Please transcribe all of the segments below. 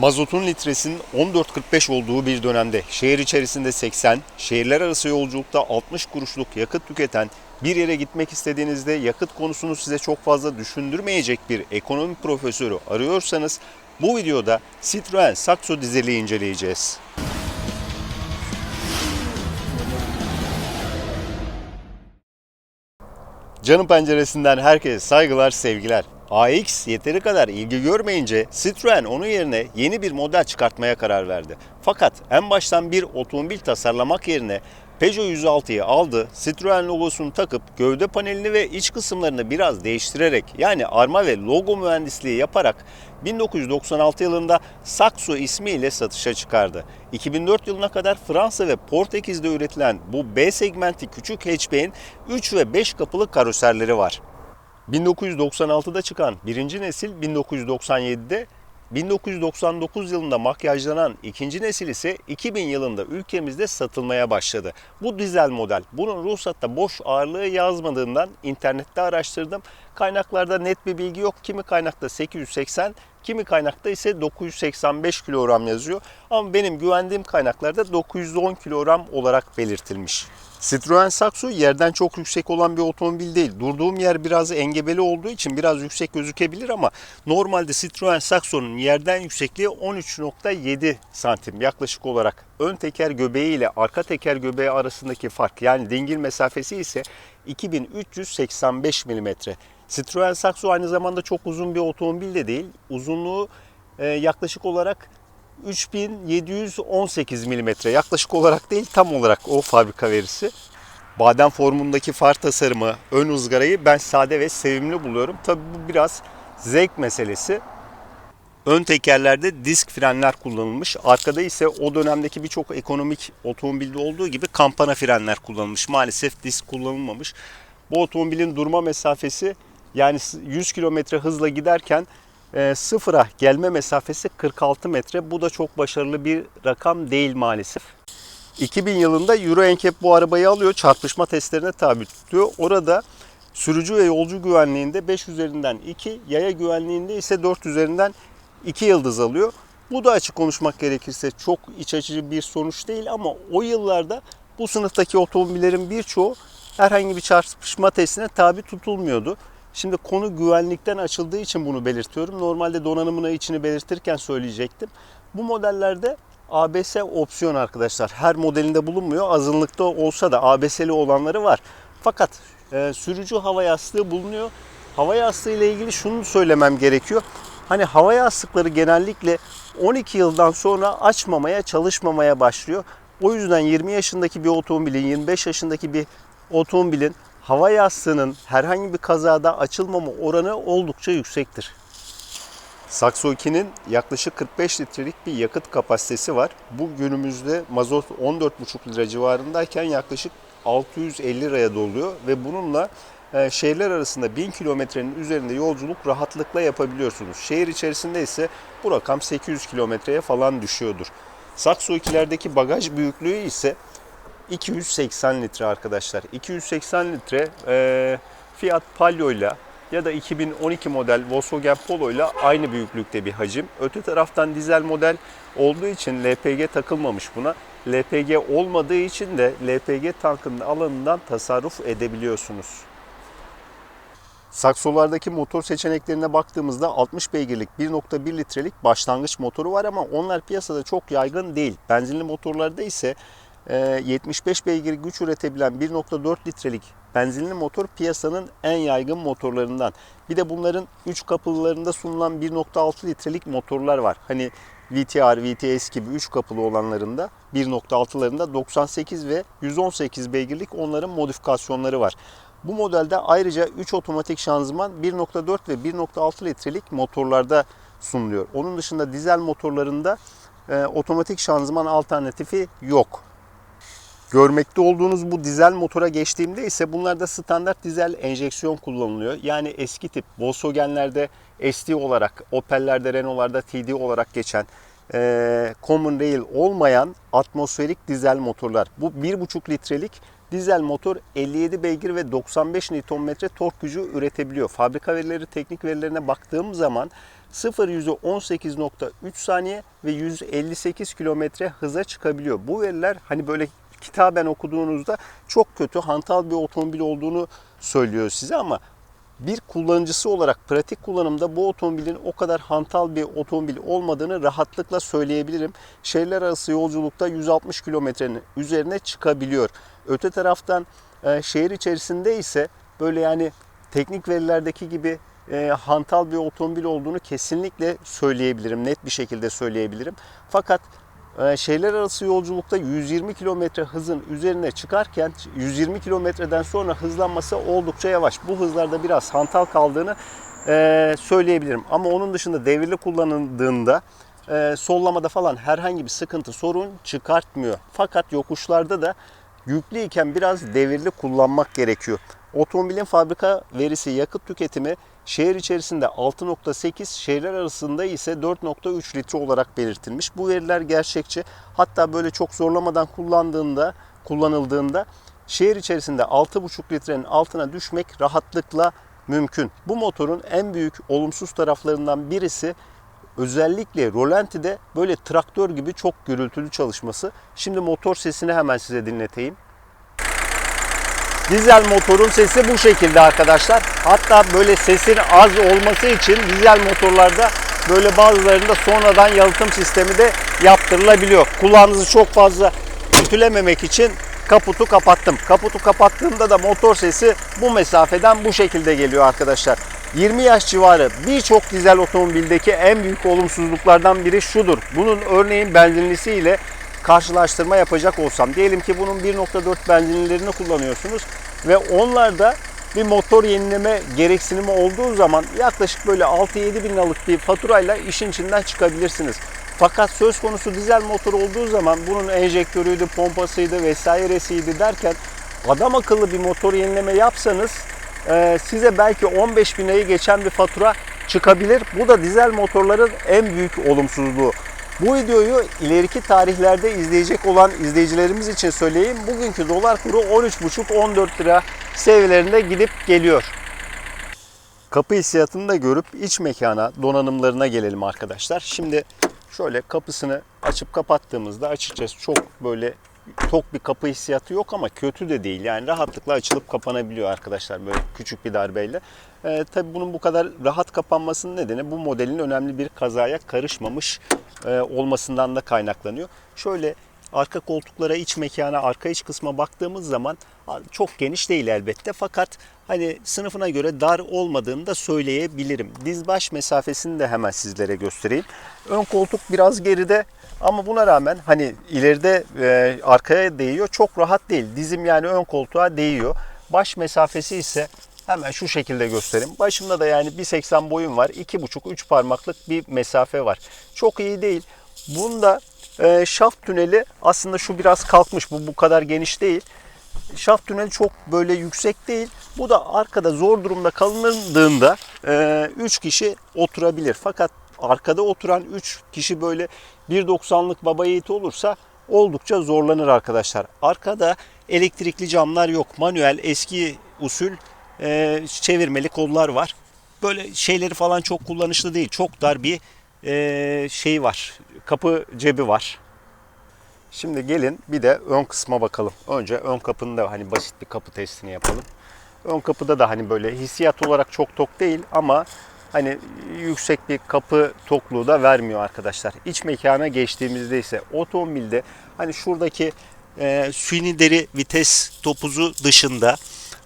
Mazotun litresinin 14.45 olduğu bir dönemde şehir içerisinde 80, şehirler arası yolculukta 60 kuruşluk yakıt tüketen bir yere gitmek istediğinizde yakıt konusunu size çok fazla düşündürmeyecek bir ekonomi profesörü arıyorsanız bu videoda Citroen Saxo dizeli inceleyeceğiz. Canım penceresinden herkese saygılar, sevgiler. AX yeteri kadar ilgi görmeyince Citroen onun yerine yeni bir model çıkartmaya karar verdi. Fakat en baştan bir otomobil tasarlamak yerine Peugeot 106'yı aldı, Citroen logosunu takıp gövde panelini ve iç kısımlarını biraz değiştirerek yani arma ve logo mühendisliği yaparak 1996 yılında Saxo ismiyle satışa çıkardı. 2004 yılına kadar Fransa ve Portekiz'de üretilen bu B segmenti küçük hatchback'in 3 ve 5 kapılı karoserleri var. 1996'da çıkan birinci nesil 1997'de 1999 yılında makyajlanan ikinci nesil ise 2000 yılında ülkemizde satılmaya başladı. Bu dizel model. Bunun ruhsatta boş ağırlığı yazmadığından internette araştırdım. Kaynaklarda net bir bilgi yok. Kimi kaynakta 880, kimi kaynakta ise 985 kilogram yazıyor. Ama benim güvendiğim kaynaklarda 910 kilogram olarak belirtilmiş. Citroen Saxo yerden çok yüksek olan bir otomobil değil. Durduğum yer biraz engebeli olduğu için biraz yüksek gözükebilir ama normalde Citroen Saxo'nun yerden yüksekliği 13.7 santim yaklaşık olarak. Ön teker göbeği ile arka teker göbeği arasındaki fark yani dingil mesafesi ise 2385 mm. Citroen Saxo aynı zamanda çok uzun bir otomobil de değil. Uzunluğu e, yaklaşık olarak 3718 mm yaklaşık olarak değil tam olarak o fabrika verisi. Badem formundaki far tasarımı, ön ızgarayı ben sade ve sevimli buluyorum. Tabi bu biraz zevk meselesi. Ön tekerlerde disk frenler kullanılmış. Arkada ise o dönemdeki birçok ekonomik otomobilde olduğu gibi kampana frenler kullanılmış. Maalesef disk kullanılmamış. Bu otomobilin durma mesafesi yani 100 km hızla giderken e, sıfıra gelme mesafesi 46 metre. Bu da çok başarılı bir rakam değil maalesef. 2000 yılında Euro NCAP bu arabayı alıyor. Çarpışma testlerine tabi tutuyor. Orada sürücü ve yolcu güvenliğinde 5 üzerinden 2, yaya güvenliğinde ise 4 üzerinden 2 yıldız alıyor. Bu da açık konuşmak gerekirse çok iç açıcı bir sonuç değil ama o yıllarda bu sınıftaki otomobillerin birçoğu herhangi bir çarpışma testine tabi tutulmuyordu. Şimdi konu güvenlikten açıldığı için bunu belirtiyorum. Normalde donanımına içini belirtirken söyleyecektim. Bu modellerde ABS opsiyon arkadaşlar. Her modelinde bulunmuyor. Azınlıkta olsa da ABS'li olanları var. Fakat e, sürücü hava yastığı bulunuyor. Hava yastığı ile ilgili şunu söylemem gerekiyor. Hani hava yastıkları genellikle 12 yıldan sonra açmamaya, çalışmamaya başlıyor. O yüzden 20 yaşındaki bir otomobilin, 25 yaşındaki bir otomobilin hava yastığının herhangi bir kazada açılmama oranı oldukça yüksektir. Saxo 2'nin yaklaşık 45 litrelik bir yakıt kapasitesi var. Bu günümüzde mazot 14,5 lira civarındayken yaklaşık 650 liraya doluyor ve bununla e, şehirler arasında 1000 kilometrenin üzerinde yolculuk rahatlıkla yapabiliyorsunuz. Şehir içerisinde ise bu rakam 800 kilometreye falan düşüyordur. Saxo 2'lerdeki bagaj büyüklüğü ise 280 litre arkadaşlar. 280 litre e, Fiat Palio ile ya da 2012 model Volkswagen Polo ile aynı büyüklükte bir hacim. Öte taraftan dizel model olduğu için LPG takılmamış buna. LPG olmadığı için de LPG tankının alanından tasarruf edebiliyorsunuz. Saksolardaki motor seçeneklerine baktığımızda 60 beygirlik 1.1 litrelik başlangıç motoru var ama onlar piyasada çok yaygın değil. Benzinli motorlarda ise 75 beygir güç üretebilen 1.4 litrelik benzinli motor piyasanın en yaygın motorlarından. Bir de bunların 3 kapılılarında sunulan 1.6 litrelik motorlar var. Hani VTR, VTS gibi 3 kapılı olanlarında 1.6'larında 98 ve 118 beygirlik onların modifikasyonları var. Bu modelde ayrıca 3 otomatik şanzıman 1.4 ve 1.6 litrelik motorlarda sunuluyor. Onun dışında dizel motorlarında e, otomatik şanzıman alternatifi yok. Görmekte olduğunuz bu dizel motora geçtiğimde ise bunlarda standart dizel enjeksiyon kullanılıyor. Yani eski tip Volkswagen'lerde ST olarak, Opel'lerde, Renault'larda TD olarak geçen e, Common Rail olmayan atmosferik dizel motorlar. Bu 1,5 litrelik dizel motor 57 beygir ve 95 Nm tork gücü üretebiliyor. Fabrika verileri, teknik verilerine baktığım zaman 0 yüzü 18.3 saniye ve 158 kilometre hıza çıkabiliyor. Bu veriler hani böyle kitaben okuduğunuzda çok kötü hantal bir otomobil olduğunu söylüyor size ama bir kullanıcısı olarak pratik kullanımda bu otomobilin o kadar hantal bir otomobil olmadığını rahatlıkla söyleyebilirim. Şehirler arası yolculukta 160 kilometrenin üzerine çıkabiliyor. Öte taraftan e, şehir içerisinde ise böyle yani teknik verilerdeki gibi e, hantal bir otomobil olduğunu kesinlikle söyleyebilirim. Net bir şekilde söyleyebilirim. Fakat şehirler arası yolculukta 120 kilometre hızın üzerine çıkarken 120 kilometreden sonra hızlanması oldukça yavaş. Bu hızlarda biraz hantal kaldığını e, söyleyebilirim. Ama onun dışında devirli kullanıldığında e, sollamada falan herhangi bir sıkıntı sorun çıkartmıyor. Fakat yokuşlarda da yüklüyken biraz devirli kullanmak gerekiyor. Otomobilin fabrika verisi yakıt tüketimi şehir içerisinde 6.8, şehirler arasında ise 4.3 litre olarak belirtilmiş. Bu veriler gerçekçi. Hatta böyle çok zorlamadan kullandığında, kullanıldığında şehir içerisinde 6.5 litrenin altına düşmek rahatlıkla mümkün. Bu motorun en büyük olumsuz taraflarından birisi özellikle rolantide böyle traktör gibi çok gürültülü çalışması. Şimdi motor sesini hemen size dinleteyim. Dizel motorun sesi bu şekilde arkadaşlar. Hatta böyle sesin az olması için dizel motorlarda böyle bazılarında sonradan yalıtım sistemi de yaptırılabiliyor. Kulağınızı çok fazla ütülememek için kaputu kapattım. Kaputu kapattığımda da motor sesi bu mesafeden bu şekilde geliyor arkadaşlar. 20 yaş civarı birçok dizel otomobildeki en büyük olumsuzluklardan biri şudur. Bunun örneğin benzinlisi ile karşılaştırma yapacak olsam diyelim ki bunun 1.4 benzinlilerini kullanıyorsunuz ve onlarda bir motor yenileme gereksinimi olduğu zaman yaklaşık böyle 6-7 bin liralık bir faturayla işin içinden çıkabilirsiniz. Fakat söz konusu dizel motor olduğu zaman bunun enjektörüydü, pompasıydı vesairesiydi derken adam akıllı bir motor yenileme yapsanız e, size belki 15 bin geçen bir fatura çıkabilir. Bu da dizel motorların en büyük olumsuzluğu. Bu videoyu ileriki tarihlerde izleyecek olan izleyicilerimiz için söyleyeyim. Bugünkü dolar kuru 13,5-14 lira seviyelerinde gidip geliyor. Kapı hissiyatını da görüp iç mekana, donanımlarına gelelim arkadaşlar. Şimdi şöyle kapısını açıp kapattığımızda açıkçası çok böyle tok bir kapı hissiyatı yok ama kötü de değil. Yani rahatlıkla açılıp kapanabiliyor arkadaşlar böyle küçük bir darbeyle. Ee, tabii bunun bu kadar rahat kapanmasının nedeni bu modelin önemli bir kazaya karışmamış e, olmasından da kaynaklanıyor. Şöyle arka koltuklara, iç mekana, arka iç kısma baktığımız zaman çok geniş değil elbette fakat hani sınıfına göre dar olmadığını da söyleyebilirim. Diz baş mesafesini de hemen sizlere göstereyim. Ön koltuk biraz geride ama buna rağmen hani ileride e, arkaya değiyor. Çok rahat değil. Dizim yani ön koltuğa değiyor. Baş mesafesi ise hemen şu şekilde göstereyim. Başımda da yani 1.80 boyum var. 2.5-3 parmaklık bir mesafe var. Çok iyi değil. Bunda e, şaft tüneli aslında şu biraz kalkmış. Bu bu kadar geniş değil. Şaft tüneli çok böyle yüksek değil. Bu da arkada zor durumda kalındığında 3 e, kişi oturabilir. Fakat arkada oturan 3 kişi böyle 1.90'lık baba yiğit olursa oldukça zorlanır arkadaşlar. Arkada elektrikli camlar yok. Manuel eski usul e, çevirmeli kollar var. Böyle şeyleri falan çok kullanışlı değil. Çok dar bir e, şey var. Kapı cebi var. Şimdi gelin bir de ön kısma bakalım. Önce ön kapının da hani basit bir kapı testini yapalım. Ön kapıda da hani böyle hissiyat olarak çok tok değil ama hani yüksek bir kapı tokluğu da vermiyor arkadaşlar. İç mekana geçtiğimizde ise otomobilde hani şuradaki e, suni deri vites topuzu dışında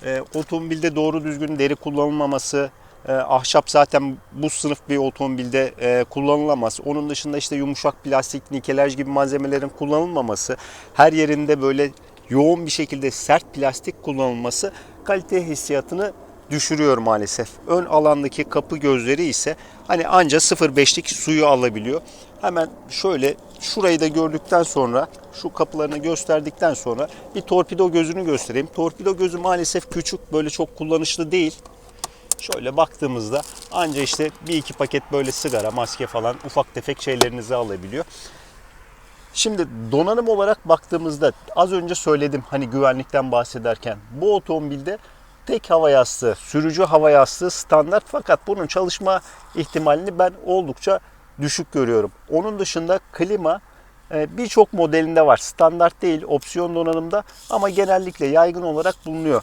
e, otomobilde doğru düzgün deri kullanılmaması, e, ahşap zaten bu sınıf bir otomobilde e, kullanılamaz. Onun dışında işte yumuşak plastik, nikelaj gibi malzemelerin kullanılmaması, her yerinde böyle yoğun bir şekilde sert plastik kullanılması kalite hissiyatını düşürüyor maalesef. Ön alandaki kapı gözleri ise hani anca 0.5'lik suyu alabiliyor. Hemen şöyle şurayı da gördükten sonra şu kapılarını gösterdikten sonra bir torpido gözünü göstereyim. Torpido gözü maalesef küçük böyle çok kullanışlı değil. Şöyle baktığımızda anca işte bir iki paket böyle sigara, maske falan ufak tefek şeylerinizi alabiliyor. Şimdi donanım olarak baktığımızda az önce söyledim hani güvenlikten bahsederken bu otomobilde tek hava yastığı, sürücü hava yastığı standart fakat bunun çalışma ihtimalini ben oldukça düşük görüyorum. Onun dışında klima e, birçok modelinde var. Standart değil, opsiyon donanımda ama genellikle yaygın olarak bulunuyor.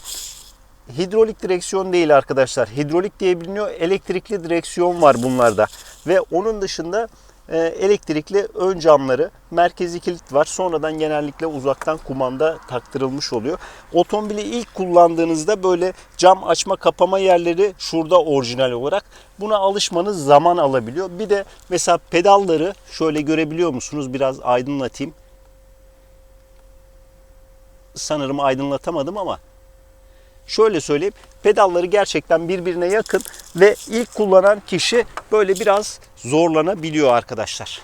Hidrolik direksiyon değil arkadaşlar. Hidrolik diye biliniyor. Elektrikli direksiyon var bunlarda. Ve onun dışında e, elektrikli ön camları, merkezi kilit var. Sonradan genellikle uzaktan kumanda taktırılmış oluyor. Otomobili ilk kullandığınızda böyle cam açma kapama yerleri şurada orijinal olarak. Buna alışmanız zaman alabiliyor. Bir de mesela pedalları şöyle görebiliyor musunuz? Biraz aydınlatayım. Sanırım aydınlatamadım ama şöyle söyleyeyim pedalları gerçekten birbirine yakın ve ilk kullanan kişi böyle biraz zorlanabiliyor arkadaşlar.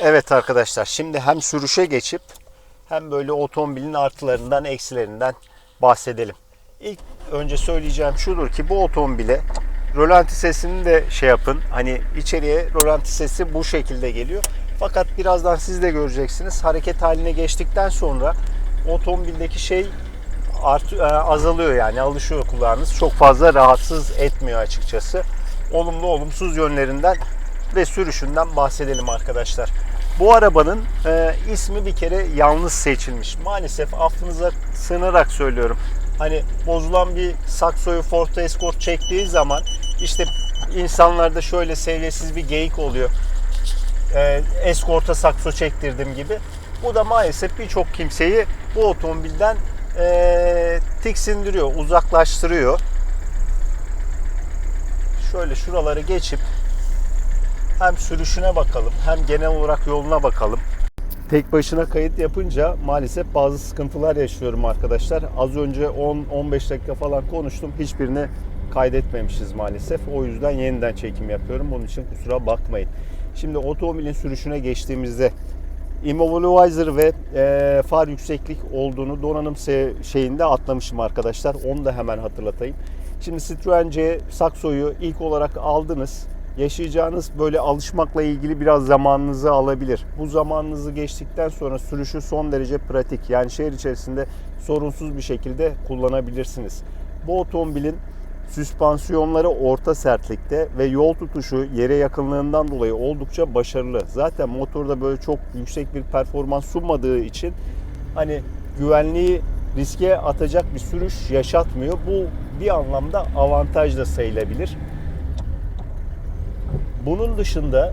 Evet arkadaşlar şimdi hem sürüşe geçip hem böyle otomobilin artılarından eksilerinden bahsedelim. İlk önce söyleyeceğim şudur ki bu otomobile rölanti sesini de şey yapın. Hani içeriye rölanti sesi bu şekilde geliyor. Fakat birazdan siz de göreceksiniz. Hareket haline geçtikten sonra otomobildeki şey art, e, azalıyor yani alışıyor kulağınız. Çok fazla rahatsız etmiyor açıkçası. Olumlu olumsuz yönlerinden ve sürüşünden bahsedelim arkadaşlar. Bu arabanın e, ismi bir kere yalnız seçilmiş. Maalesef affınıza sığınarak söylüyorum. Hani bozulan bir Saxo'yu Ford Escort çektiği zaman işte insanlarda şöyle seviyesiz bir geyik oluyor e, eskorta sakso çektirdim gibi. Bu da maalesef birçok kimseyi bu otomobilden e, tiksindiriyor, uzaklaştırıyor. Şöyle şuraları geçip hem sürüşüne bakalım hem genel olarak yoluna bakalım. Tek başına kayıt yapınca maalesef bazı sıkıntılar yaşıyorum arkadaşlar. Az önce 10-15 dakika falan konuştum. Hiçbirini kaydetmemişiz maalesef. O yüzden yeniden çekim yapıyorum. Bunun için kusura bakmayın. Şimdi otomobilin sürüşüne geçtiğimizde immobilizer ve e, far yükseklik olduğunu donanım şeyinde atlamışım arkadaşlar. Onu da hemen hatırlatayım. Şimdi Citroen C Saxo'yu ilk olarak aldınız. Yaşayacağınız böyle alışmakla ilgili biraz zamanınızı alabilir. Bu zamanınızı geçtikten sonra sürüşü son derece pratik. Yani şehir içerisinde sorunsuz bir şekilde kullanabilirsiniz. Bu otomobilin Süspansiyonları orta sertlikte ve yol tutuşu yere yakınlığından dolayı oldukça başarılı. Zaten motorda böyle çok yüksek bir performans sunmadığı için hani güvenliği riske atacak bir sürüş yaşatmıyor. Bu bir anlamda avantaj da sayılabilir. Bunun dışında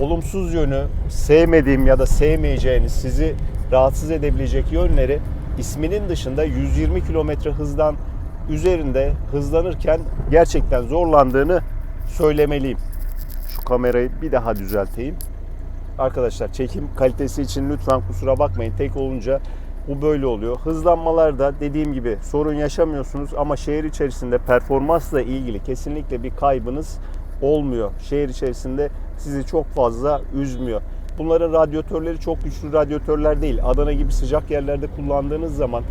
olumsuz yönü sevmediğim ya da sevmeyeceğiniz sizi rahatsız edebilecek yönleri isminin dışında 120 km hızdan üzerinde hızlanırken gerçekten zorlandığını söylemeliyim. Şu kamerayı bir daha düzelteyim. Arkadaşlar çekim kalitesi için lütfen kusura bakmayın. Tek olunca bu böyle oluyor. Hızlanmalarda dediğim gibi sorun yaşamıyorsunuz ama şehir içerisinde performansla ilgili kesinlikle bir kaybınız olmuyor. Şehir içerisinde sizi çok fazla üzmüyor. Bunların radyatörleri çok güçlü radyatörler değil. Adana gibi sıcak yerlerde kullandığınız zaman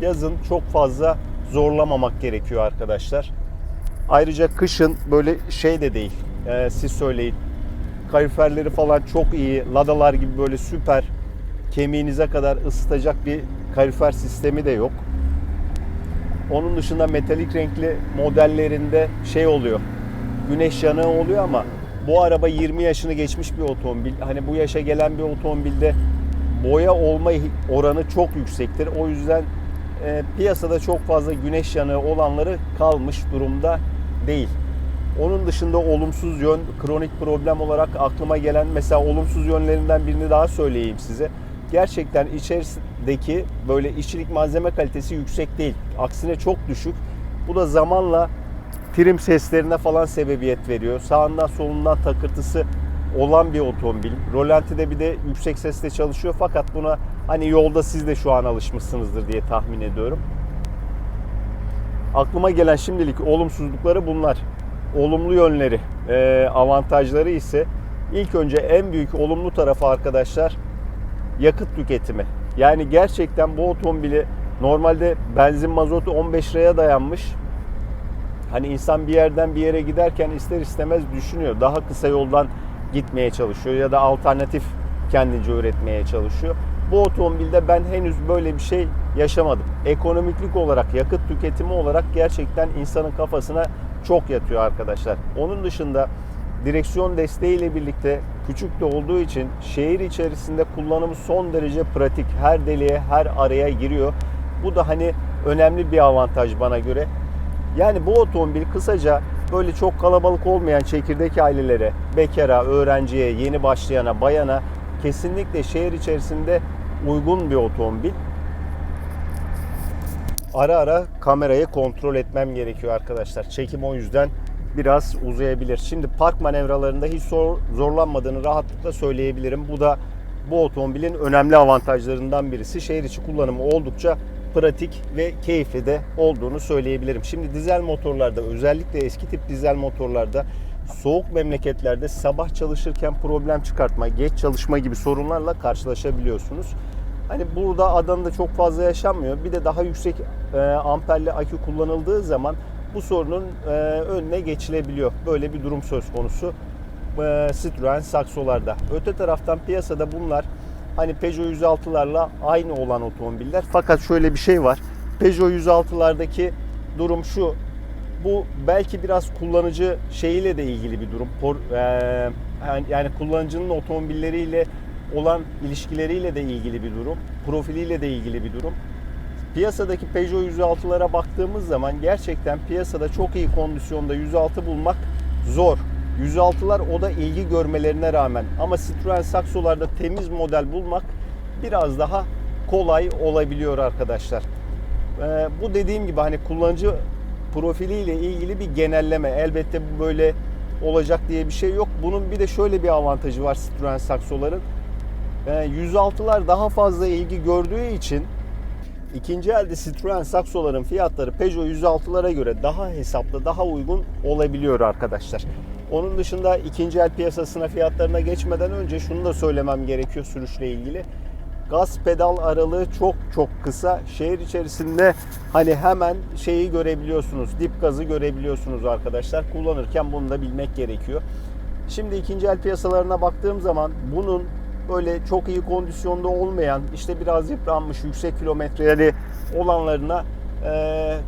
yazın çok fazla zorlamamak gerekiyor arkadaşlar. Ayrıca kışın böyle şey de değil. Ee, siz söyleyin. Kaloriferleri falan çok iyi. Ladalar gibi böyle süper kemiğinize kadar ısıtacak bir kalorifer sistemi de yok. Onun dışında metalik renkli modellerinde şey oluyor. Güneş yanığı oluyor ama bu araba 20 yaşını geçmiş bir otomobil. Hani bu yaşa gelen bir otomobilde boya olma oranı çok yüksektir. O yüzden e, piyasada çok fazla güneş yanığı olanları kalmış durumda değil. Onun dışında olumsuz yön, kronik problem olarak aklıma gelen mesela olumsuz yönlerinden birini daha söyleyeyim size. Gerçekten içerisindeki böyle işçilik malzeme kalitesi yüksek değil. Aksine çok düşük. Bu da zamanla trim seslerine falan sebebiyet veriyor. Sağından solundan takırtısı olan bir otomobil. Rolantide bir de yüksek sesle çalışıyor fakat buna hani yolda siz de şu an alışmışsınızdır diye tahmin ediyorum. Aklıma gelen şimdilik olumsuzlukları bunlar. Olumlu yönleri, e, avantajları ise ilk önce en büyük olumlu tarafı arkadaşlar yakıt tüketimi. Yani gerçekten bu otomobili normalde benzin mazotu 15 liraya dayanmış. Hani insan bir yerden bir yere giderken ister istemez düşünüyor. Daha kısa yoldan gitmeye çalışıyor ya da alternatif kendince üretmeye çalışıyor. Bu otomobilde ben henüz böyle bir şey yaşamadım. Ekonomiklik olarak, yakıt tüketimi olarak gerçekten insanın kafasına çok yatıyor arkadaşlar. Onun dışında direksiyon desteğiyle birlikte küçük de olduğu için şehir içerisinde kullanımı son derece pratik. Her deliğe, her araya giriyor. Bu da hani önemli bir avantaj bana göre. Yani bu otomobil kısaca böyle çok kalabalık olmayan çekirdek ailelere, bekara, öğrenciye, yeni başlayana, bayana kesinlikle şehir içerisinde uygun bir otomobil. Ara ara kamerayı kontrol etmem gerekiyor arkadaşlar. Çekim o yüzden biraz uzayabilir. Şimdi park manevralarında hiç zor, zorlanmadığını rahatlıkla söyleyebilirim. Bu da bu otomobilin önemli avantajlarından birisi. Şehir içi kullanımı oldukça pratik ve keyifli de olduğunu söyleyebilirim. Şimdi dizel motorlarda özellikle eski tip dizel motorlarda soğuk memleketlerde sabah çalışırken problem çıkartma, geç çalışma gibi sorunlarla karşılaşabiliyorsunuz. Hani burada Adana'da çok fazla yaşanmıyor. Bir de daha yüksek e, amperli akü kullanıldığı zaman bu sorunun e, önüne geçilebiliyor. Böyle bir durum söz konusu e, Citroen Saxo'larda. Öte taraftan piyasada bunlar hani Peugeot 106'larla aynı olan otomobiller. Fakat şöyle bir şey var. Peugeot 106'lardaki durum şu. Bu belki biraz kullanıcı şeyiyle de ilgili bir durum. Por, e, yani, kullanıcının otomobilleriyle olan ilişkileriyle de ilgili bir durum. Profiliyle de ilgili bir durum. Piyasadaki Peugeot 106'lara baktığımız zaman gerçekten piyasada çok iyi kondisyonda 106 bulmak zor. 106'lar o da ilgi görmelerine rağmen ama Citroen Saxo'larda temiz model bulmak biraz daha kolay olabiliyor arkadaşlar. Ee, bu dediğim gibi hani kullanıcı profiliyle ilgili bir genelleme. Elbette bu böyle olacak diye bir şey yok. Bunun bir de şöyle bir avantajı var Citroen Saxo'ların. Ee, 106'lar daha fazla ilgi gördüğü için ikinci elde Citroen Saxo'ların fiyatları Peugeot 106'lara göre daha hesaplı, daha uygun olabiliyor arkadaşlar. Onun dışında ikinci el piyasasına fiyatlarına geçmeden önce şunu da söylemem gerekiyor sürüşle ilgili. Gaz pedal aralığı çok çok kısa. Şehir içerisinde hani hemen şeyi görebiliyorsunuz. Dip gazı görebiliyorsunuz arkadaşlar. Kullanırken bunu da bilmek gerekiyor. Şimdi ikinci el piyasalarına baktığım zaman bunun böyle çok iyi kondisyonda olmayan işte biraz yıpranmış yüksek kilometreleri olanlarına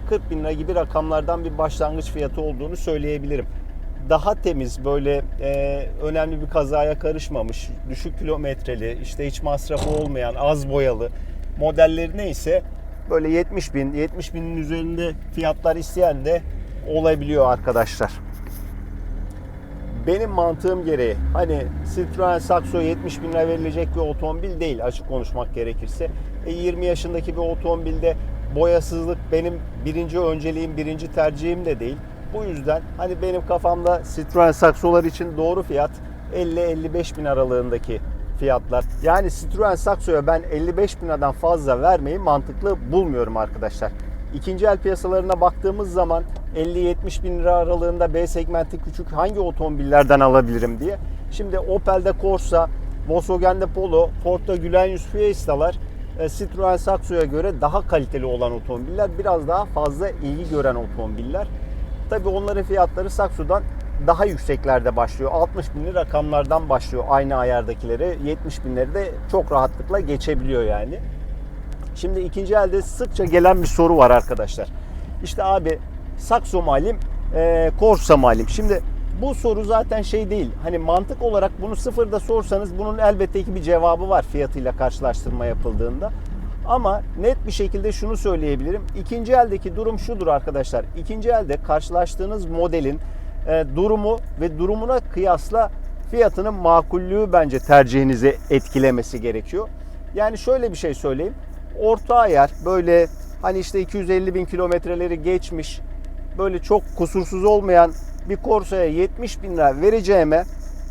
40 bin lira gibi rakamlardan bir başlangıç fiyatı olduğunu söyleyebilirim daha temiz böyle e, önemli bir kazaya karışmamış düşük kilometreli işte hiç masrafı olmayan az boyalı modelleri neyse böyle 70 bin 70 binin üzerinde fiyatlar isteyen de olabiliyor arkadaşlar. Benim mantığım gereği hani Citroen Saxo 70 bin lira verilecek bir otomobil değil açık konuşmak gerekirse. E, 20 yaşındaki bir otomobilde boyasızlık benim birinci önceliğim, birinci tercihim de değil. Bu yüzden hani benim kafamda Citroen Saxo'lar için doğru fiyat 50-55 bin aralığındaki fiyatlar. Yani Citroen Saxo'ya ben 55 bin fazla vermeyi mantıklı bulmuyorum arkadaşlar. İkinci el piyasalarına baktığımız zaman 50-70 bin lira aralığında B segmenti küçük hangi otomobillerden alabilirim diye. Şimdi Opel'de Corsa, Volkswagen'de Polo, Ford'da Gülenius Fiesta'lar e, Citroen Saxo'ya göre daha kaliteli olan otomobiller. Biraz daha fazla ilgi gören otomobiller. Tabi onların fiyatları Saxo'dan daha yükseklerde başlıyor. 60 binli rakamlardan başlıyor aynı ayardakileri. 70 binleri de çok rahatlıkla geçebiliyor yani. Şimdi ikinci elde sıkça gelen bir soru var arkadaşlar. İşte abi Saxo mu alayım, e, Corsa mı alayım? Şimdi bu soru zaten şey değil. Hani mantık olarak bunu sıfırda sorsanız bunun elbette ki bir cevabı var fiyatıyla karşılaştırma yapıldığında. Ama net bir şekilde şunu söyleyebilirim. İkinci eldeki durum şudur arkadaşlar. İkinci elde karşılaştığınız modelin e, durumu ve durumuna kıyasla fiyatının makullüğü bence tercihinizi etkilemesi gerekiyor. Yani şöyle bir şey söyleyeyim. Orta ayar böyle hani işte 250 bin kilometreleri geçmiş böyle çok kusursuz olmayan bir Corsa'ya 70 bin lira vereceğime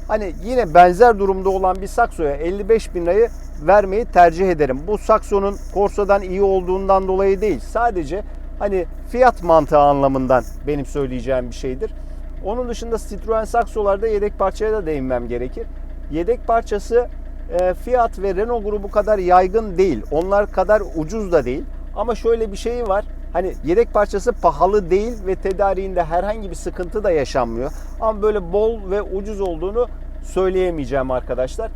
hani yine benzer durumda olan bir Saxo'ya 55 bin lirayı vermeyi tercih ederim. Bu Saxo'nun Corsa'dan iyi olduğundan dolayı değil. Sadece hani fiyat mantığı anlamından benim söyleyeceğim bir şeydir. Onun dışında Citroen Saxo'larda yedek parçaya da değinmem gerekir. Yedek parçası e, Fiat ve Renault grubu kadar yaygın değil. Onlar kadar ucuz da değil. Ama şöyle bir şey var. Hani yedek parçası pahalı değil ve tedariğinde herhangi bir sıkıntı da yaşanmıyor. Ama böyle bol ve ucuz olduğunu söyleyemeyeceğim arkadaşlar.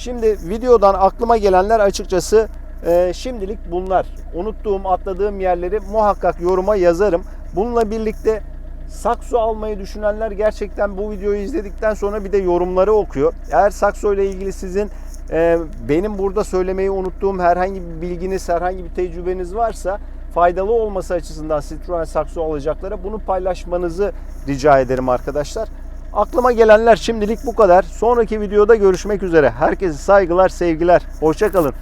Şimdi videodan aklıma gelenler açıkçası e, şimdilik bunlar. Unuttuğum, atladığım yerleri muhakkak yoruma yazarım. Bununla birlikte sakso almayı düşünenler gerçekten bu videoyu izledikten sonra bir de yorumları okuyor. Eğer sakso ile ilgili sizin e, benim burada söylemeyi unuttuğum herhangi bir bilginiz, herhangi bir tecrübeniz varsa faydalı olması açısından Citroen sakso alacaklara bunu paylaşmanızı rica ederim arkadaşlar. Aklıma gelenler şimdilik bu kadar. Sonraki videoda görüşmek üzere. Herkese saygılar, sevgiler. Hoşçakalın.